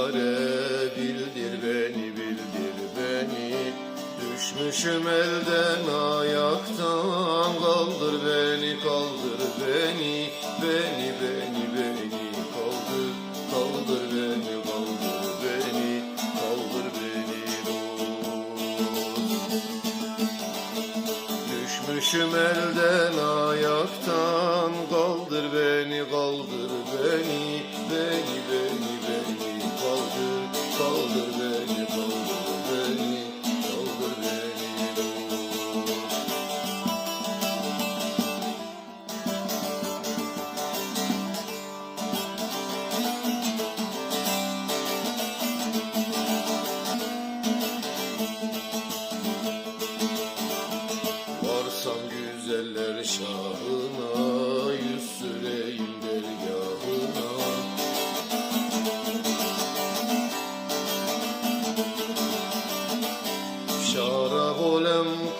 yâre Bildir beni, bildir beni. Düşmüşüm elden ayaktan. Kaldır beni, kaldır beni. Beni, beni, beni kaldır. Kaldır beni, kaldır beni. Kaldır beni dost. Düşmüşüm elden ayaktan. Kaldır beni, kaldır beni.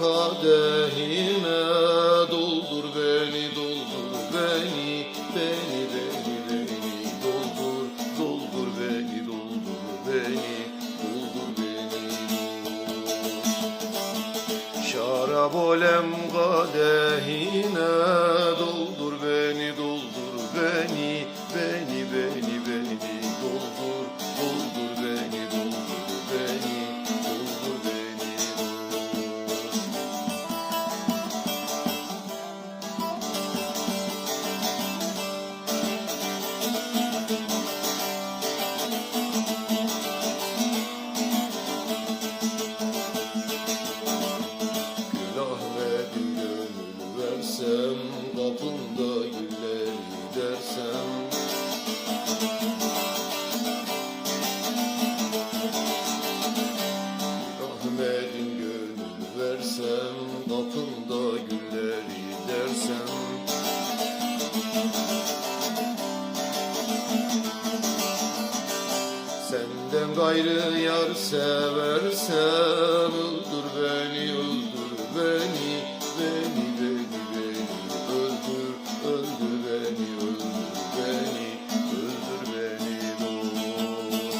Kadehime Doldur beni doldur beni Beni beni beni doldur Doldur beni doldur beni Doldur beni. Şarap olem kadehine doldur Senden gayrı yar seversem Öldür beni, öldür beni Beni, beni, beni. Öldür, öldür beni, öldür beni Öldür beni dost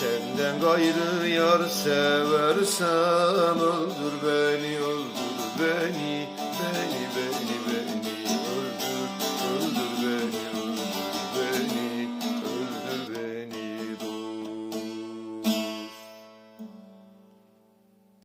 Senden gayrı yar seversem Öldür beni, öldür beni